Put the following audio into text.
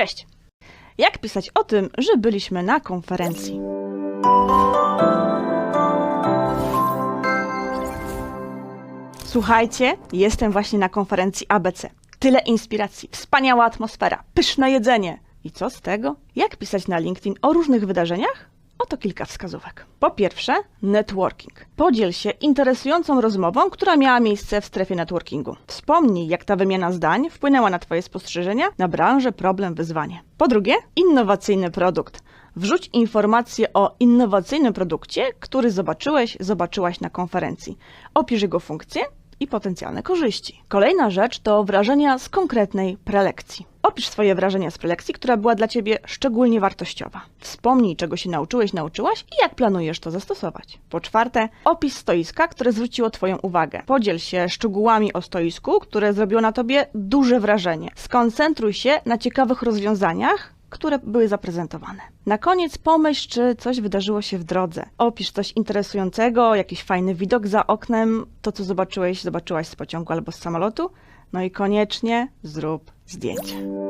Cześć! Jak pisać o tym, że byliśmy na konferencji? Słuchajcie, jestem właśnie na konferencji ABC. Tyle inspiracji, wspaniała atmosfera, pyszne jedzenie. I co z tego? Jak pisać na LinkedIn o różnych wydarzeniach? Oto kilka wskazówek. Po pierwsze, networking. Podziel się interesującą rozmową, która miała miejsce w strefie networkingu. Wspomnij, jak ta wymiana zdań wpłynęła na Twoje spostrzeżenia na branżę, problem, wyzwanie. Po drugie, innowacyjny produkt. Wrzuć informacje o innowacyjnym produkcie, który zobaczyłeś, zobaczyłaś na konferencji. Opisz jego funkcję i potencjalne korzyści. Kolejna rzecz to wrażenia z konkretnej prelekcji. Opisz swoje wrażenia z prelekcji, która była dla Ciebie szczególnie wartościowa. Wspomnij, czego się nauczyłeś, nauczyłaś i jak planujesz to zastosować. Po czwarte, opis stoiska, które zwróciło Twoją uwagę. Podziel się szczegółami o stoisku, które zrobiło na Tobie duże wrażenie. Skoncentruj się na ciekawych rozwiązaniach, które były zaprezentowane. Na koniec pomyśl, czy coś wydarzyło się w drodze. Opisz coś interesującego, jakiś fajny widok za oknem, to co zobaczyłeś, zobaczyłaś z pociągu albo z samolotu. No i koniecznie zrób zdjęcie.